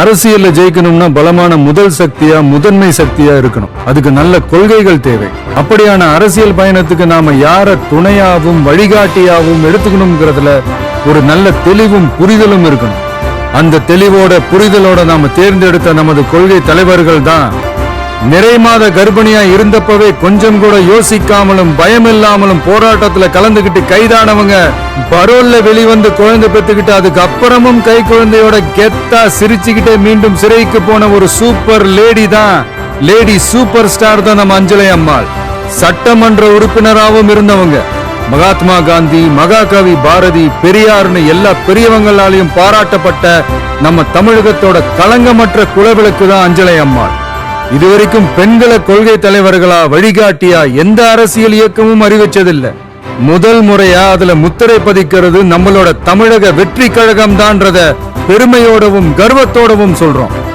அரசியல்ல ஜெயிக்கணும்னா பலமான முதல் சக்தியா முதன்மை சக்தியா இருக்கணும். அதுக்கு நல்ல கொள்கைகள் தேவை. அப்படியான அரசியல் பயணத்துக்கு நாம யார துணையாவும் வழிகாட்டியாவும் எடுத்துக்கணுங்கிறதுல ஒரு நல்ல தெளிவும் புரிதலும் இருக்கணும். அந்த தெளிவோட புரிதலோட நாம தேர்ந்தெடுத்த நமது கொள்கை தலைவர்கள் தான் நிறை மாத கர்ப்பிணியா இருந்தப்பவே கொஞ்சம் கூட யோசிக்காமலும் பயமில்லாமலும் போராட்டத்துல கலந்துகிட்டு கைதானவங்க பரோல்ல வெளிவந்து குழந்தை பெற்றுக்கிட்டு அதுக்கப்புறமும் கை குழந்தையோட கெத்தா சிரிச்சுக்கிட்டே மீண்டும் சிறைக்கு போன ஒரு சூப்பர் லேடி தான். லேடி சூப்பர் ஸ்டார் தான் நம்ம அஞ்சலை அம்மாள். சட்டமன்ற உறுப்பினராகவும் இருந்தவங்க. மகாத்மா காந்தி மகாகவி பாரதி பெரியார்னு எல்லா பெரியவங்களாலையும் பாராட்டப்பட்ட நம்ம தமிழகத்தோட களங்கமற்ற குலவிளக்கு தான் அஞ்சலை அம்மாள். இதுவரைக்கும் பெண்களை கொள்கை தலைவர்களா வழிகாட்டியா எந்த அரசியல் இயக்கமும் அறிவிச்சதில்லை. முதல் முறையா அதுல முத்திரை பதிக்கிறது நம்மளோட தமிழக வெற்றி கழகம் தான்றத பெருமையோடவும் கர்வத்தோடவும் சொல்றோம்.